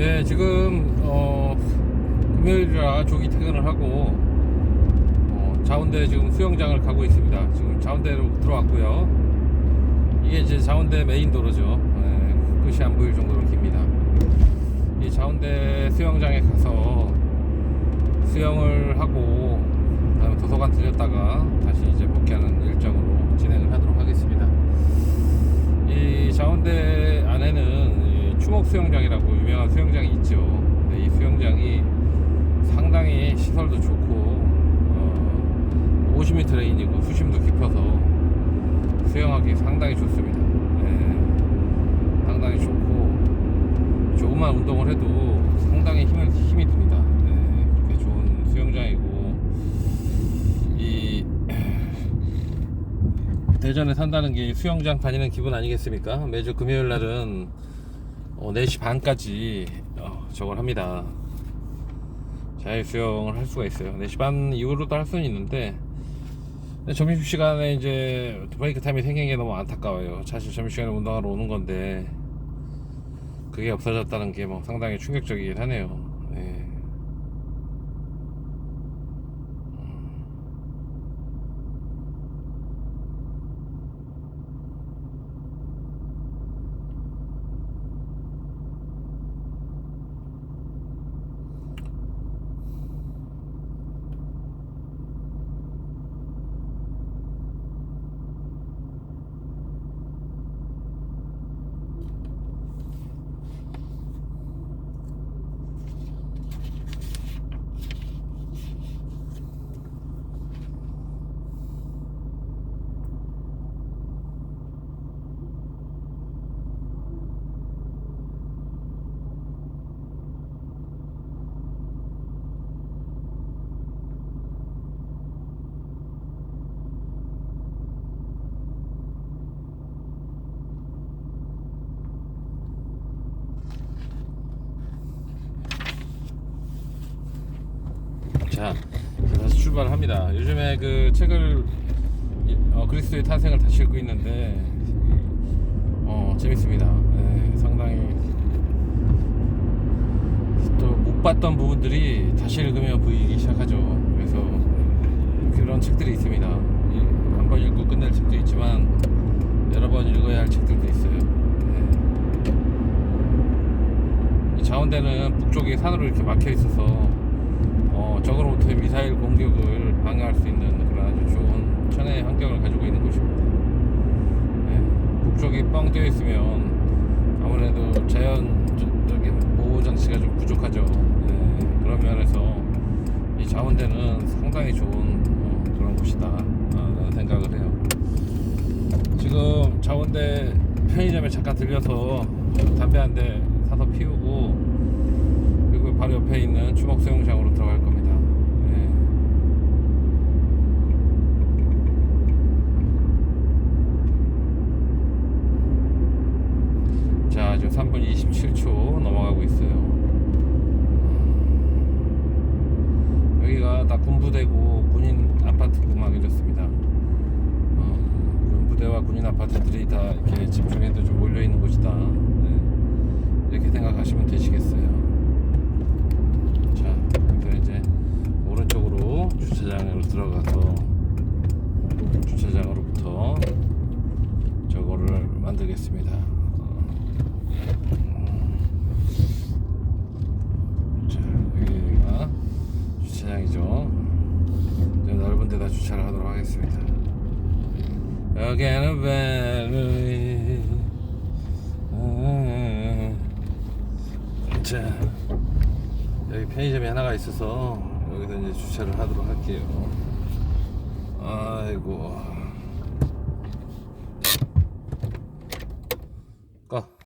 예, 지금 어, 금요일이라 조기 퇴근을 하고 어, 자운대 지금 수영장을 가고 있습니다. 지금 자운대로 들어왔고요. 이게 이제 자운대 메인 도로죠. 예, 끝이 안 보일 정도로 깁니다. 이 자운대 수영장에 가서 수영을 하고 그다음에 도서관 들렸다가 다시 이제 복귀하는 일정으로 진행을 하도록 하겠습니다. 이 자운대 안에는 이 추목 수영장이라고 유명한 수영장이 있죠. 근데 이 수영장이 상당히 시설도 좋고 어, 50m 레인이고 수심도 깊어서 수영하기 상당히 좋습니다. 예, 상당히 좋고 조금만 운동을 해도 상당히 힘을, 힘이 듭니다. 예, 그렇게 좋은 수영장이고 이 대전에 산다는 게 수영장 다니는 기분 아니겠습니까? 매주 금요일 날은 어, 4시 반까지 어, 저걸 합니다. 자유 수영을 할 수가 있어요. 4시 반 이후로도 할 수는 있는데 근데 점심 시간에 이제 브레이크 타임이 생긴 게 너무 안타까워요. 사실 점심 시간에 운동하러 오는 건데 그게 없어졌다는 게 뭐 상당히 충격적이긴 하네요. 예. 자, 다시 출발합니다. 요즘에 그 책을 이- 어, 그리스도의 탄생을 다시 읽고 있는데 어, 재밌습니다. 네, 상당히 또 못 봤던 부분들이 다시 읽으면 보이기 시작하죠. 그래서 그런 책들이 있습니다. 한 번 읽고 끝낼 책도 있지만 여러 번 읽어야 할 책들도 있어요. 네. 이 자원대는 북쪽에 산으로 이렇게 막혀 있어서 어, 적으로부터의 미사일 공격을 방해할 수 있는 그런 아주 좋은 천혜의 환경을 가지고 있는 곳입니다. 네, 북쪽이 뻥 뚫려 있으면 아무래도 자연적인 보호 장치가 좀 부족하죠. 네, 그런 면에서 이 자원대는 상당히 좋은 어, 그런 곳이다 어, 라는 생각을 해요. 지금 자원대 편의점에 잠깐 들려서 담배 한 대 사서 피우고 그리고 바로 옆에 있는 추목 수영장으로 들어갈 겁니다. 예. 자, 지금 3분 27초 넘어가고 있어요. 여기가 다 군부대고 군인 아파트 구막이졌습니다. 어, 군인 아파트들이 다 이렇게 집중해도 좀 몰려 있는 곳이다. 네. 이렇게 생각하시면 되시겠어요. 자, 그래서 이제 오른쪽으로 주차장으로 들어가서 주차장으로부터 저거를 만들겠습니다. 어. 자, 여기가 주차장이죠. 넓은 데다 주차를 하도록 하겠습니다. 여기는 베르 자 여기 편의점이 하나가 있어서 여기서 이제 주차를 하도록 할게요. 아이고.